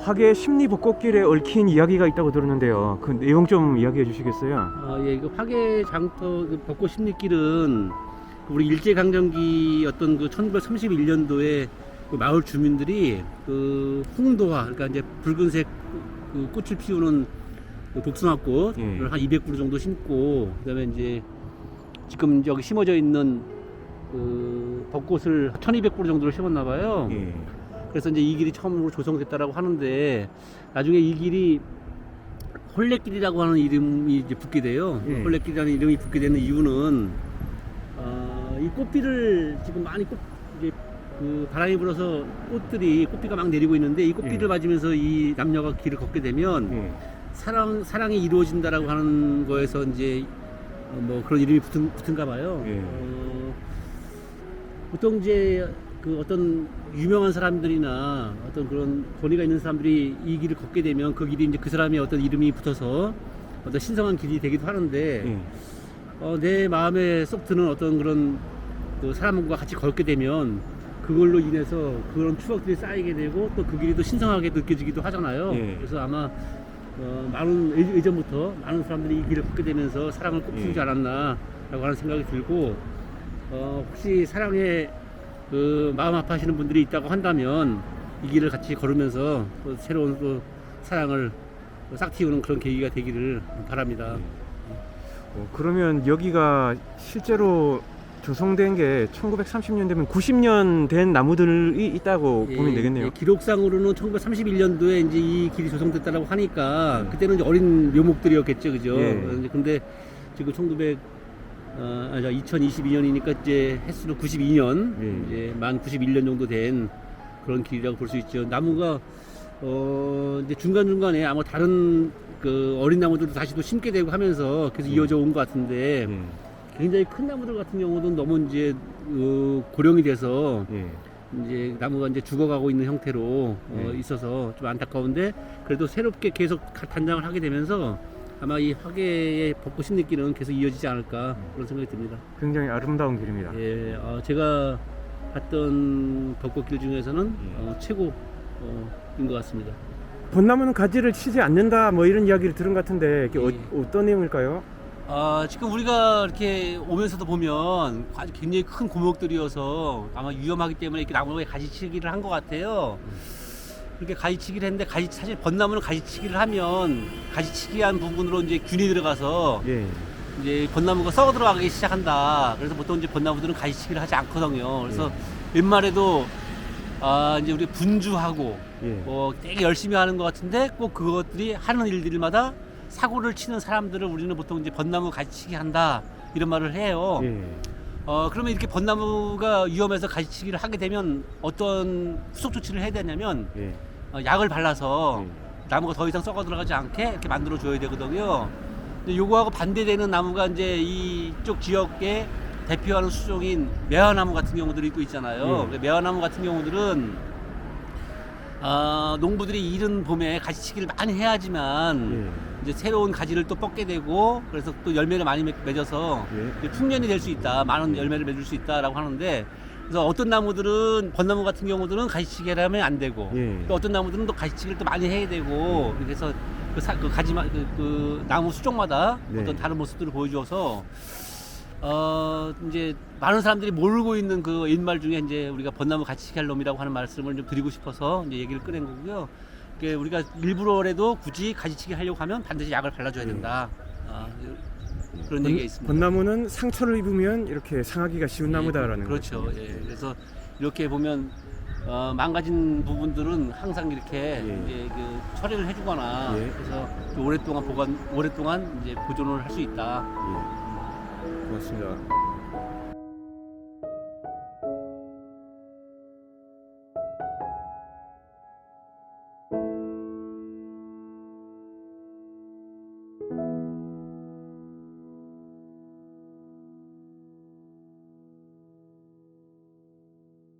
화계 심리 벚꽃길에 얽힌 이야기가 있다고 들었는데요. 그 내용 좀 이야기해 주시겠어요? 어, 예, 이거 화계 장터 그 벚꽃 십리길은 그 우리 일제 강점기 어떤 그 1931년도에 그 마을 주민들이 그 홍도화 그러니까 이제 붉은색 그 꽃을 피우는 그 복숭아꽃을 예. 한 200그루 정도 심고 그다음에 이제 지금 여기 심어져 있는 그 벚꽃을 1200그루 정도를 심었나 봐요. 예. 그래서 이제 이 길이 처음으로 조성됐다라고 하는데 나중에 이 길이 홀레길이라고 하는 이름이 이제 붙게 돼요. 예. 홀레길이라는 이름이 붙게 되는 이유는 어, 이 꽃비를 지금 많이 꽃 이제 그 바람이 불어서 꽃들이 꽃비가 막 내리고 있는데 이 꽃비를 예. 맞으면서 이 남녀가 길을 걷게 되면 예. 사랑 사랑이 이루어진다라고 하는 거에서 이제 어, 뭐 그런 이름이 붙은 붙은가 봐요. 예. 어, 보통 이제 그 어떤 유명한 사람들이나 어떤 그런 권위가 있는 사람들이 이 길을 걷게 되면 그 길이 이제 그 사람의 어떤 이름이 붙어서 어떤 신성한 길이 되기도 하는데 예. 어, 내 마음에 쏙 드는 어떤 그런 그 사람과 같이 걷게 되면 그걸로 인해서 그런 추억들이 쌓이게 되고 또 그 길이 또 신성하게 느껴지기도 하잖아요. 예. 그래서 아마 어, 많은 예- 예전부터 많은 사람들이 이 길을 걷게 되면서 사랑을 꼭 품지 예. 않았나라고 하는 생각이 들고 어, 혹시 사랑에 그 마음 아파하시는 분들이 있다고 한다면 이 길을 같이 걸으면서 또 새로운 또 사랑을 싹 틔우는 그런 계기가 되기를 바랍니다. 어, 그러면 여기가 실제로 조성된 게 1930년대면 90년 된 나무들이 있다고 예, 보면 되겠네요. 예, 기록상으로는 1931년도에 이제 이 길이 조성됐다고 하니까 그때는 이제 어린 묘목들이었겠죠, 그죠? 예. 근데 지금 1900 어, 아니 2022년이니까 이제 횟수로 92년, 예. 이제 만 91년 정도 된 그런 길이라고 볼 수 있죠. 나무가 어 이제 중간 중간에 아마 다른 그 어린 나무들도 다시 또 심게 되고 하면서 계속 예. 이어져 온 것 같은데 예. 굉장히 큰 나무들 같은 경우는 너무 이제 어, 고령이 돼서 예. 이제 나무가 이제 죽어가고 있는 형태로 어, 네. 있어서 좀 안타까운데 그래도 새롭게 계속 가- 단장을 하게 되면서 아마 이 화계의 벚꽃 심리길은 계속 이어지지 않을까 그런 생각이 듭니다. 굉장히 아름다운 길입니다. 예, 어, 제가 갔던 벚꽃길 중에서는 예. 어, 최고인 것 같습니다. 벚나무는 가지를 치지 않는다 뭐 이런 이야기를 들은 것 같은데 이게 예. 어, 어떤 내용일까요? 아, 지금 우리가 이렇게 오면서도 보면 아주 굉장히 큰 고목들이어서 아마 위험하기 때문에 이렇게 나무에 가지치기를 한 것 같아요. 이렇게 가지치기를 했는데 가지 사실 벚나무는 가지치기를 하면 가지치기한 부분으로 이제 균이 들어가서 예. 이제 벚나무가 썩어 들어가기 시작한다. 그래서 보통 이제 벚나무들은 가지치기를 하지 않거든요. 그래서 웬만해도 아 이제 우리 분주하고 예. 뭐 되게 열심히 하는 것 같은데 꼭 그것들이 하는 일들마다 사고를 치는 사람들을 우리는 보통 이제 벚나무 가지치기 한다 이런 말을 해요. 예. 어 그러면 이렇게 벚나무가 위험해서 가지치기를 하게 되면 어떤 후속 조치를 해야 되냐면 예. 어, 약을 발라서 예. 나무가 더 이상 썩어 들어가지 않게 이렇게 만들어 줘야 되거든요. 근데 요거하고 반대되는 나무가 이제 이쪽 지역의 대표하는 수종인 매화나무 같은 경우들이 또 있잖아요. 예. 매화나무 같은 경우들은 아, 농부들이 이른 봄에 가지치기를 많이 해야지만 예. 이제 새로운 가지를 또 뻗게 되고 그래서 또 열매를 많이 맺- 맺어서 예. 풍년이 될 수 있다. 많은 열매를 맺을 수 있다라고 하는데 그래서 어떤 나무들은 벚나무 같은 경우들은 가지치기를 하면 안 되고 예. 또 어떤 나무들은 또 가지치기를 또 많이 해야 되고 그래서 그, 사, 그 가지마 그, 그 나무 수종마다 네. 어떤 다른 모습들을 보여줘서 어 이제 많은 사람들이 모르고 있는 그 옛말 중에 이제 우리가 벚나무 가지치기 할 놈이라고 하는 말씀을 좀 드리고 싶어서 이제 얘기를 꺼낸 거고요. 우리가 일부러라도 굳이 가지치기 하려고 하면 반드시 약을 발라줘야 네. 된다. 아, 그런 벚- 얘기가 있습니다. 벚나무는 상처를 입으면 이렇게 상하기가 쉬운 나무다라는 그렇죠. 거죠. 예. 그래서 이렇게 보면 어, 망가진 부분들은 항상 이렇게 예. 이제 그 처리를 해주거나 예. 그래서 좀 오랫동안 보관 오랫동안 이제 보존을 할 수 있다. 예. 고맙습니다.